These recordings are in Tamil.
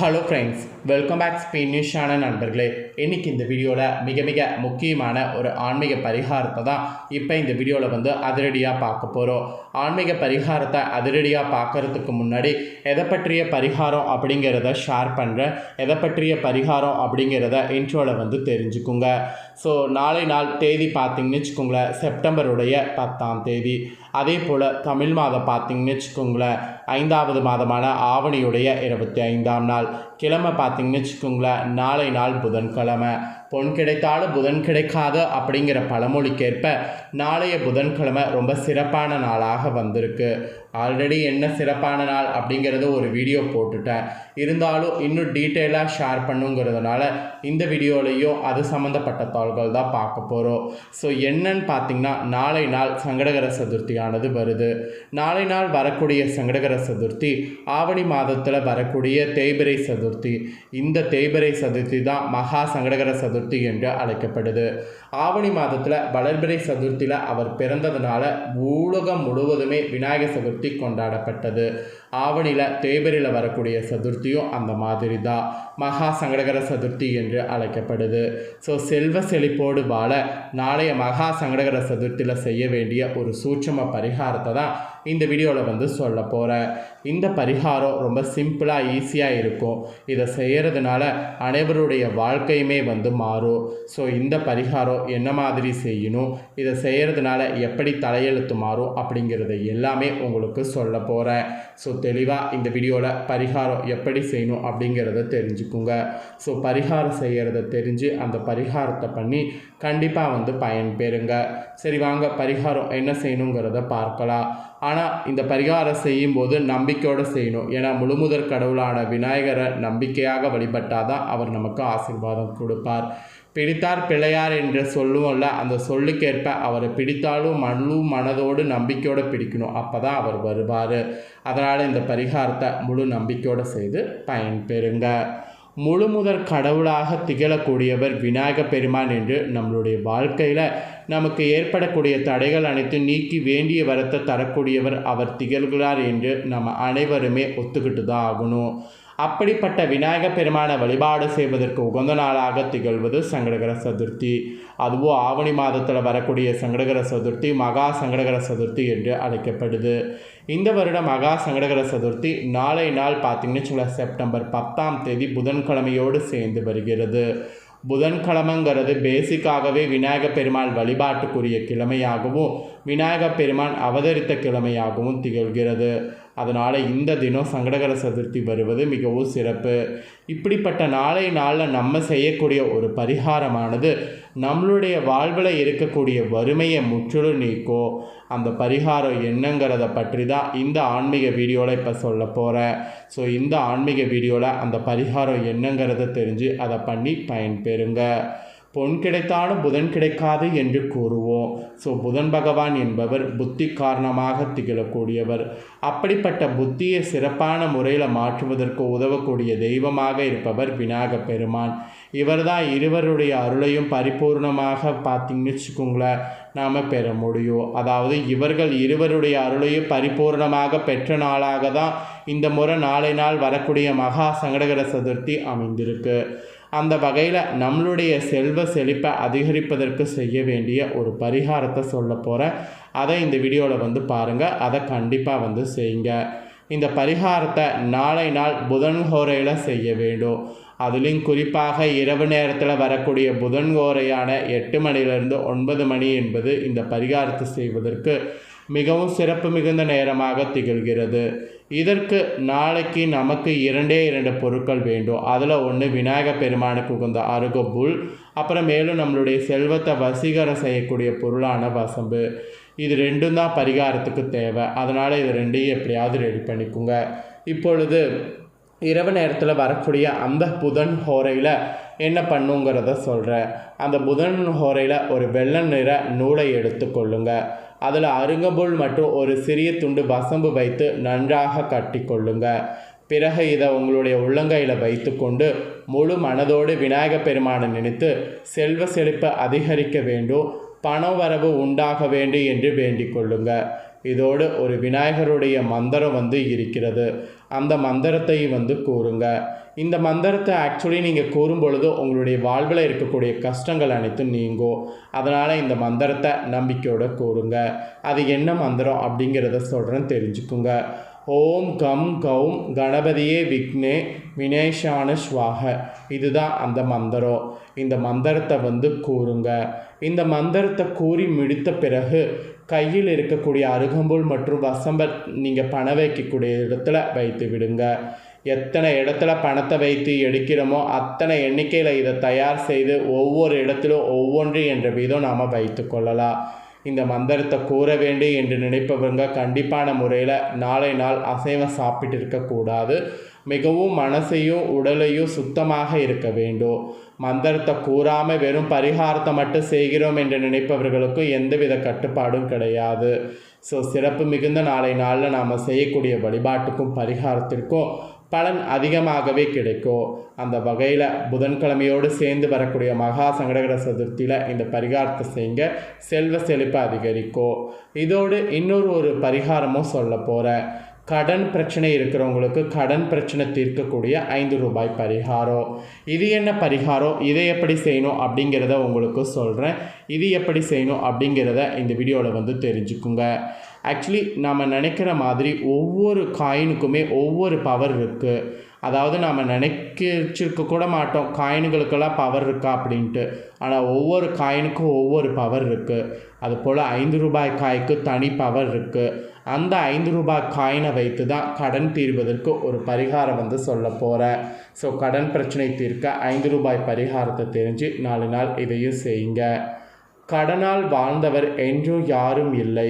Hello friends welcome back Spain news channel நண்பர்களே. இன்றைக்கி இந்த வீடியோவில் மிக மிக முக்கியமான ஒரு ஆன்மீக பரிகாரத்தை தான் இப்போ இந்த வீடியோவில் வந்து அதிரடியாக பார்க்க போகிறோம் ஆன்மீக பரிகாரத்தை அதிரடியாக பார்க்கறதுக்கு முன்னாடி எதை பற்றிய பரிகாரம் அப்படிங்கிறத ஷேர் பண்ணுறேன் எதை பற்றிய பரிகாரம் அப்படிங்கிறத இன்ட்ரோவில் வந்து தெரிஞ்சுக்குங்க. ஸோ நாளை நாள் தேதி பார்த்தீங்கன்னு வச்சுக்கோங்களேன் செப்டம்பருடைய பத்தாம் தேதி. அதே போல் தமிழ் மாதம் பார்த்திங்கன்னு வச்சுக்கோங்களேன் ஐந்தாவது மாதமான ஆவணியுடைய இருபத்தி ஐந்தாம் நாள். கிழமை பார்த்தீங்கன்னு வச்சுக்கோங்களேன் நாளை நாள் புதன்கிழமை. பொன் கிடைத்தாலும் புதன் கிடைக்காது அப்படிங்கிற பழமொழிக்கேற்ப நாளைய புதன்கிழமை ரொம்ப சிறப்பான நாளாக வந்திருக்கு. ஆல்ரெடி என்ன சிறப்பான நாள் அப்படிங்கிறது ஒரு வீடியோ போட்டுட்டேன். இருந்தாலும் இன்னும் டீட்டெயிலாக ஷேர் பண்ணுங்கிறதுனால இந்த வீடியோலையும் அது சம்மந்தப்பட்ட தாள்கள் தான் பார்க்க போகிறோம் ஸோ என்னன்னு பார்த்தீங்கன்னா நாளை நாள் சங்கடகர சதுர்த்தியானது வருது. நாளை நாள் வரக்கூடிய சங்கடகர சதுர்த்தி ஆவணி மாதத்தில் வரக்கூடிய தேய்பிரை சதுர்த்தி. இந்த தேய்பிரை சதுர்த்தி தான் மகா சங்கடகர சதுர்த்தி என்று அழைக்கப்படுது. ஆவணி மாதத்தில் வளர்பிறை சதுர்த்தியில் அவர் பிறந்ததுனால ஊலகம் முழுவதுமே விநாயகர் சதுர்த்தி கொண்டாடப்பட்டது. ஆவணியில் தேய்பிரையில் வரக்கூடிய சதுர்த்தியும் அந்த மாதிரி தான் மகா சங்கடகர சதுர்த்தி என்று அழைக்கப்படுது. ஸோ செல்வ செழிப்போடு வாழ நாளைய மகா சங்கடகர சதுர்த்தியில் செய்ய வேண்டிய ஒரு சூட்சம பரிகாரத்தை தான் இந்த வீடியோவில் வந்து சொல்ல போகிறேன் இந்த பரிகாரம் ரொம்ப சிம்பிளாக ஈஸியாக இருக்கும். இதை செய்கிறதுனால அனைவருடைய வாழ்க்கையுமே வந்து மாறும். ஸோ இந்த பரிகாரம் என்ன மாதிரி செய்யணும் இதை செய்கிறதுனால எப்படி தலையெழுத்து மாறும் அப்படிங்கிறத எல்லாமே உங்களுக்கு சொல்ல போகிறேன் ஸோ தெளிவாக இந்த வீடியோவில் பரிகாரம் எப்படி செய்யணும் அப்படிங்கிறத தெரிஞ்சுக்குங்க. ஸோ பரிகாரம் செய்கிறத தெரிஞ்சு அந்த பரிகாரத்தை பண்ணி கண்டிப்பாக வந்து பயன் பெறுங்க. சரி வாங்க பரிகாரம் என்ன செய்யணுங்கிறத பார்க்கலாம். ஆனால் இந்த பரிகாரம் செய்யும்போது நம்பிக்கையோடு செய்யணும். ஏன்னா முழுமுதற் கடவுளான விநாயகரை நம்பிக்கையாக வழிபட்டால் தான் அவர் நமக்கு ஆசீர்வாதம் கொடுப்பார். பிடித்தார் பிள்ளையார் என்று சொல்லுவோம்ல அந்த சொல்லுக்கேற்ப அவரை பிடித்தாலும் மண்ணும் மனதோடு நம்பிக்கையோடு பிடிக்கணும். அப்போ தான் அவர் வருவார். அதனால் இந்த பரிகாரத்தை முழு நம்பிக்கையோடு செய்து பயன்பெறுங்க முழு முதற் கடவுளாக திகழக்கூடியவர் விநாயக பெருமான் என்று நம்மளுடைய வாழ்க்கையில் நமக்கு ஏற்படக்கூடிய தடைகள் அனைத்தும் நீக்கி வேண்டிய வரத்தை தரக்கூடியவர் அவர் திகழ்கிறார் என்று நம்ம அனைவருமே ஒத்துக்கிட்டு தான் ஆகணும். அப்படிப்பட்ட விநாயக பெருமானை வழிபாடு செய்வதற்கு உகந்த நாளாக திகழ்வது சங்கடகர சதுர்த்தி. அதுவும் ஆவணி மாதத்தில் வரக்கூடிய சங்கடகர சதுர்த்தி மகா சங்கடகர சதுர்த்தி என்று அழைக்கப்படுது. இந்த வருடம் மகா சங்கடகர சதுர்த்தி நாளை நாள் பார்த்திங்கன்னு சொல்ல செப்டம்பர் பத்தாம் தேதி புதன்கிழமையோடு சேர்ந்து வருகிறது. புதன்கிழமைங்கிறது பேசிக்காகவே விநாயக பெருமாள் வழிபாட்டுக்குரிய கிழமையாகவும் விநாயக பெருமான் அவதரித்த கிழமையாகவும் திகழ்கிறது. அதனால் இந்த தினம் சங்கடகர சதுர்த்தி வருவது மிகவும் சிறப்பு. இப்படிப்பட்ட நாளை நாளில் நம்ம செய்யக்கூடிய ஒரு பரிகாரமானது நம்மளுடைய வாழ்வில் இருக்கக்கூடிய வறுமையை முற்றிலும் நீக்கும் அந்த பரிகாரம் என்னங்கிறத பற்றி தான் இந்த ஆன்மீக வீடியோவில் இப்போ சொல்ல போகிறேன் ஸோ இந்த ஆன்மீக வீடியோவில் அந்த பரிகாரம் என்னங்கிறத தெரிஞ்சு அதை பண்ணி பயன்பெறுங்க. பொன் கிடைத்தாலும் புதன் கிடைக்காது என்று கூறுவோம். ஸோ புதன் பகவான் என்பவர் புத்தி காரணமாக திகழக்கூடியவர். அப்படிப்பட்ட புத்தியை சிறப்பான முறையில் மாற்றுவதற்கு உதவக்கூடிய தெய்வமாக இருப்பவர் விநாயக பெருமான். இவர் தான் இருவருடைய அருளையும் பரிபூர்ணமாக பார்த்தீங்கன்னு வச்சுக்கோங்களேன் நாம் பெற முடியும். அதாவது இவர்கள் இருவருடைய அருளையும் பரிபூர்ணமாக பெற்ற நாளாக தான் இந்த முறை நாளை நாள் வரக்கூடிய மகா சங்கடகர சதுர்த்தி அமைந்திருக்கு. அந்த வகையில் நம்மளுடைய செல்வ செழிப்பை அதிகரிப்பதற்கு செய்ய வேண்டிய ஒரு பரிகாரத்தை சொல்ல போகிறேன் அதை இந்த வீடியோவில் வந்து பாருங்கள் அதை கண்டிப்பாக வந்து செய்யுங்க. இந்த பரிகாரத்தை நாளை நாள் புதன் ஹோரையில் செய்ய வேண்டும். அதுலேயும் குறிப்பாக இரவு நேரத்தில் வரக்கூடிய புதன் கோரையான எட்டு மணிலிருந்து ஒன்பது மணி என்பது இந்த பரிகாரத்தை செய்வதற்கு மிகவும் சிறப்பு மிகுந்த நேரமாக திகழ்கிறது. இதற்கு நாளைக்கு நமக்கு இரண்டே இரண்டு பொருட்கள் வேண்டும். அதில் ஒன்று விநாயக பெருமானுக்கு உகந்த அருகப்புல் அப்புறம் மேலும் நம்மளுடைய செல்வத்தை வசீகரம் செய்யக்கூடிய பொருளான வசம்பு. இது ரெண்டும் தான் பரிகாரத்துக்கு தேவை. அதனால் இது ரெண்டையும் எப்படியாவது ரெடி பண்ணிக்கோங்க. இப்பொழுது இரவு நேரத்தில் வரக்கூடிய அந்த புதன் ஹோரையில் என்ன பண்ணுங்கிறத சொல்கிறேன் அந்த புதன் ஹோரையில் ஒரு வெள்ளை நிற நூலை எடுத்துக்கொள்ளுங்கள் அதில் அருங்கம்புல் மற்றும் ஒரு சிறிய துண்டு வசம்பு வைத்து நன்றாக கட்டி கொள்ளுங்க பிறகு இதை உங்களுடைய உள்ளங்கையில் வைத்துக்கொண்டு முழு மனதோடு விநாயக பெருமானை நினைத்து செல்வ செழிப்பை அதிகரிக்க வேண்டும் பண வரவு உண்டாக வேண்டும் என்று வேண்டிக் கொள்ளுங்க. இதோடு ஒரு விநாயகருடைய மந்திரம் வந்து இருக்கிறது. அந்த மந்திரத்தை வந்து கூறுங்க. இந்த மந்திரத்தை ஆக்சுவலி நீங்கள் கூறும் பொழுது உங்களுடைய வாழ்வில் இருக்கக்கூடிய கஷ்டங்கள் அனைத்தும் நீங்கும் அதனால் இந்த மந்திரத்தை நம்பிக்கையோடு கூறுங்க. அது என்ன மந்திரம் அப்படிங்கிறத சொல்கிறேன் தெரிஞ்சுக்குங்க. ஓம் கம் கௌம் கணபதியே விக்னே வினேஷான ஸ்வாக. இதுதான் அந்த மந்திரம். இந்த மந்திரத்தை வந்து கூறுங்க. இந்த மந்திரத்தை கூறி முடித்த பிறகு கையில் இருக்கக்கூடிய அருகம்புல் மற்றும் வசம்பல் நீங்கள் பண வைக்கக்கூடிய இடத்துல வைத்து விடுங்க. எத்தனை இடத்துல பணத்தை வைத்து எடுக்கிறோமோ அத்தனை எண்ணிக்கையில் இதை தயார் செய்து ஒவ்வொரு இடத்திலும் ஒவ்வொன்று என்ற விதம் நாம் வைத்து கொள்ளலாம். இந்த மந்திரத்தை கூற வேண்டும் என்று நினைப்பவங்க கண்டிப்பான முறையில் நாளை நாள் அசைவம் சாப்பிட்டு இருக்கக்கூடாது மிகவும் மனசையும் உடலையும் சுத்தமாக இருக்க வேண்டும். மந்திரத்தை கூறாமல் வெறும் பரிகாரத்தை மட்டும் செய்கிறோம் என்று நினைப்பவர்களுக்கும் எந்தவித கட்டுப்பாடும் கிடையாது. ஸோ சிறப்பு மிகுந்த நாளை நாளில் நாம் செய்யக்கூடிய வழிபாட்டுக்கும் பரிகாரத்திற்கும் பலன் அதிகமாகவே கிடைக்கும் அந்த வகையில் புதன்கிழமையோடு சேர்ந்து வரக்கூடிய மகா சங்கடகர சதுர்த்தியில் இந்த பரிகாரத்தை செய்யுங்க. செல்வ செழிப்பு அதிகரிக்கும் இதோடு இன்னொரு ஒரு பரிகாரமும் சொல்ல போகிறேன் கடன் பிரச்சனை இருக்கிறவங்களுக்கு கடன் பிரச்சனை தீர்க்கக்கூடிய ஐந்து ரூபாய் பரிகாரம். இது என்ன பரிகாரம்? இதை எப்படி செய்யணும் அப்படிங்கிறத உங்களுக்கு சொல்கிறேன் இது எப்படி செய்யணும் அப்படிங்கிறத இந்த வீடியோவில் வந்து தெரிஞ்சுக்குங்க. ஆக்சுவலி நம்ம நினைக்கிற மாதிரி ஒவ்வொரு காயினுக்குமே ஒவ்வொரு பவர் இருக்குது அதாவது நாம் நினைக்கிச்சிருக்க கூட மாட்டோம். காயின்களுக்கெல்லாம் பவர் இருக்கா அப்படின்ட்டு. ஆனால் ஒவ்வொரு காயினுக்கும் ஒவ்வொரு பவர் இருக்குது அதுபோல் ஐந்து ரூபாய் காய்க்கு தனி பவர் இருக்குது அந்த ஐந்து ரூபாய் காயினை வைத்து தான் கடன் தீர்வதற்கு ஒரு பரிகாரம் வந்து சொல்ல போகிறேன் ஸோ கடன் பிரச்சனை தீர்க்க ஐந்து ரூபாய் பரிகாரத்தை தெரிஞ்சு நாலு நாள் இதையும் செய்யுங்க. கடனால் வாழ்ந்தவர் என்றும் யாரும் இல்லை.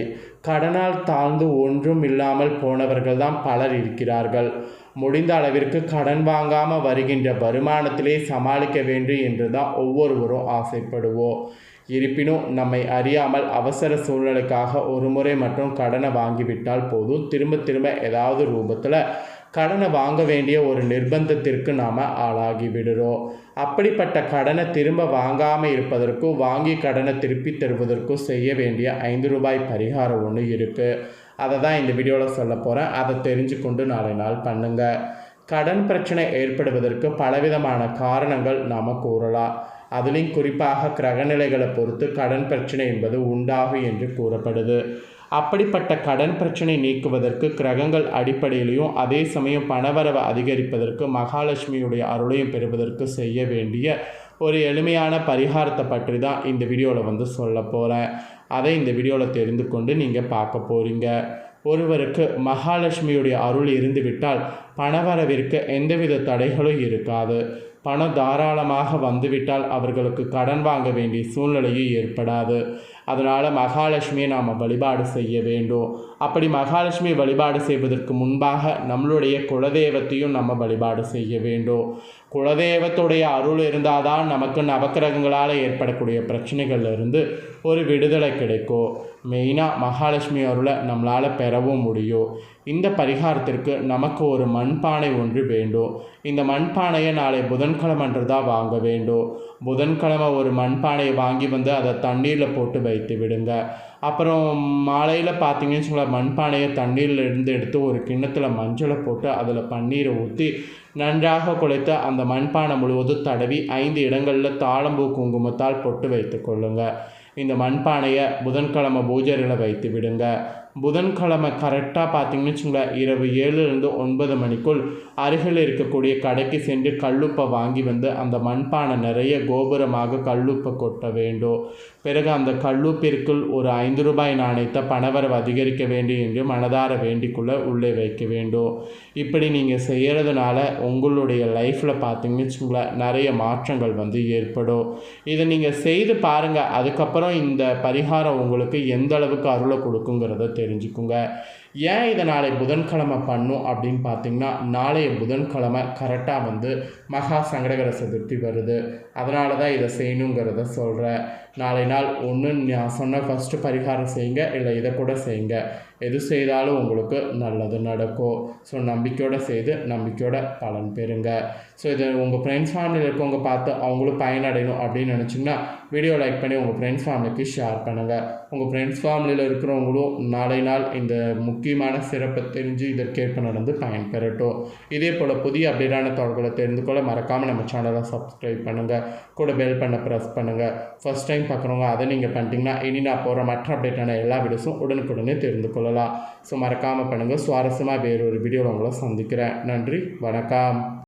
கடனால் தாழ்ந்து ஒன்றும் இல்லாமல் போனவர்கள் தான் பலர் இருக்கிறார்கள். முடிந்த அளவிற்கு கடன் வாங்காமல் வருகின்ற வருமானத்திலே சமாளிக்க வேண்டும் என்று தான் ஒவ்வொருவரும் ஆசைப்படுவோம். இருப்பினும் நம்மை அறியாமல் அவசர சூழ்நிலைக்காக ஒரு முறை மட்டும் கடனை வாங்கிவிட்டால் போதும். திரும்ப திரும்ப ஏதாவது ரூபத்தில் கடனை வாங்க வேண்டிய ஒரு நிர்பந்தத்திற்கு நாம் ஆளாகி விடுறோம். அப்படிப்பட்ட கடனை திரும்ப வாங்காமல் இருப்பதற்கும் வாங்கி கடனை திருப்பி தருவதற்கும் செய்ய வேண்டிய ஐந்து ரூபாய் பரிகாரம் ஒன்று இருக்குது அதை தான் இந்த வீடியோவில் சொல்ல போகிறேன் அதை தெரிஞ்சு கொண்டு நாளை நாள் பண்ணுங்கள் கடன் பிரச்சனை ஏற்படுவதற்கு பலவிதமான காரணங்கள் நாம் கூறலாம். அதுலேயும் குறிப்பாக கிரகநிலைகளை பொறுத்து கடன் பிரச்சனை என்பது உண்டாகும் என்று கூறப்படுது. அப்படிப்பட்ட கடன் பிரச்சனை நீக்குவதற்கு கிரகங்கள் அடிப்படையிலையும் அதே சமயம் பணவரவை அதிகரிப்பதற்கு மகாலட்சுமியுடைய அருளையும் பெறுவதற்கு செய்ய வேண்டிய ஒரு எளிமையான பரிகாரத்தை பற்றி தான் இந்த வீடியோவில் வந்து சொல்ல போகிறேன் அதை இந்த வீடியோவில் தெரிந்து கொண்டு நீங்கள் பார்க்க போகிறீங்க ஒருவருக்கு மகாலட்சுமியுடைய அருள் இருந்துவிட்டால் பணவரவிற்கு எந்தவித தடைகளும் இருக்காது. பணம் தாராளமாக வந்துவிட்டால் அவர்களுக்கு கடன் வாங்க வேண்டிய சூழ்நிலையும் ஏற்படாது. அதனால் மகாலட்சுமியை நாம் வழிபாடு செய்ய வேண்டும். அப்படி மகாலட்சுமி வழிபாடு செய்வதற்கு முன்பாக நம்மளுடைய குலதெய்வத்தையும் நம்ம வழிபாடு செய்ய வேண்டும். குலதெய்வத்துடைய அருள் இருந்தால் தான் நமக்கு நவக்கிரகங்களால் ஏற்படக்கூடிய பிரச்சனைகள்லேருந்து ஒரு விடுதலை கிடைக்கும். மெயினாக மகாலட்சுமி அருளை நம்மளால் பெறவும் முடியும். இந்த பரிகாரத்திற்கு நமக்கு ஒரு மண்பானை ஒன்று வேண்டும். இந்த மண்பானையை நாளை புதன்கிழமன்று தான் வாங்க வேண்டும். புதன்கிழமை ஒரு மண்பானையை வாங்கி வந்து அதை தண்ணீரில் போட்டு வைத்து விடுங்க. அப்புறம் மாலையில் பார்த்தீங்கன்னு சொல்ல மண்பானையை தண்ணீரில் இருந்து எடுத்து ஒரு கிண்ணத்தில் மஞ்சளை போட்டு அதில் பன்னீரை ஊற்றி நன்றாக குழைத்து அந்த மண்பானை முழுவதும் தடவி ஐந்து இடங்களில் தாளம்பூ குங்குமத்தால் பொட்டு வைத்து கொள்ளுங்கள் இந்த மண்பானையை புதன்கிழமை பூஜைகளை வைத்து விடுங்க புதன்கிழமை கரெக்டாக பார்த்தீங்கன்னு வச்சுங்களேன் இரவு ஏழுலேருந்து ஒன்பது மணிக்குள் அருகில் இருக்கக்கூடிய கடைக்கு சென்று கல்லுப்பை வாங்கி வந்து அந்த மண்பானை நிறைய கோபுரமாக கல்லுப்பை கொட்ட வேண்டும். பிறகு அந்த கல்லுப்பிற்குள் ஒரு ஐந்து ரூபாய் நாணயத்தை பணவரவு அதிகரிக்க வேண்டும் என்று மனதார வேண்டிக்குள்ளே உள்ளே வைக்க வேண்டும். இப்படி நீங்கள் செய்கிறதுனால உங்களுடைய லைஃப்பில் பார்த்தீங்கன்னு வச்சுங்களேன் நிறைய மாற்றங்கள் வந்து ஏற்படும். இதை நீங்கள் செய்து பாருங்கள் அதுக்கப்புறம் இந்த பரிகாரம் உங்களுக்கு எந்த அளவுக்கு அருளை கொடுக்குங்கிறத தெரிஞ்சுக்குங்க. ஏன் இதை நாளை புதன்கிழமை பண்ணும் அப்படின்னு பார்த்தீங்கன்னா நாளைய புதன்கிழமை கரெக்டாக வந்து மகா சங்கடகர சதுர்த்தி வருது. அதனால தான் இதை செய்யணுங்கிறத சொல்கிறேன் நாளை நாள் ஒன்று நான் சொன்ன ஃபஸ்ட்டு பரிகாரம் செய்யுங்க இல்லை இதை கூட செய்யுங்க. எது செய்தாலும் உங்களுக்கு நல்லது நடக்கும். ஸோ நம்பிக்கையோடு செய்து நம்பிக்கையோட பலன் பெறுங்க. ஸோ இது உங்கள் ஃப்ரெண்ட்ஸ் ஃபேமிலியில் இருக்கவங்க பார்த்து அவங்களும் பயனடையணும் அப்படின்னு நினச்சிங்கன்னா வீடியோ லைக் பண்ணி உங்கள் ஃப்ரெண்ட்ஸ் ஃபேமிலிக்கு ஷேர் பண்ணுங்கள் உங்கள் ஃப்ரெண்ட்ஸ் ஃபேமிலியில் இருக்கிறவங்களும் நாளை நாள் இந்த முக்கியமான சிறப்பை தெரிஞ்சு இதற்கேற்ப நடந்து பயன்பெறட்டும். இதே போல் புதிய அப்டேட்டான தொடர்களை தெரிந்து கொள்ள மறக்காமல் நம்ம சேனலை சப்ஸ்கிரைப் பண்ணுங்கள் கூட பெல் பண்ண ப்ரெஸ் பண்ணுங்கள் ஃபஸ்ட் டைம் பார்க்குறவங்க அதை நீங்கள் பண்ணிட்டீங்கன்னா இனி நான் போகிற மற்ற அப்டேட்டான எல்லா வீடியோஸும் உடனுக்குடனே தெரிந்து கொள்ளலாம். ஸோ மறக்காமல் பண்ணுங்கள் சுவாரஸ்யமாக வேறொரு வீடியோவில் உங்களை சந்திக்கிறேன். நன்றி. வணக்கம்.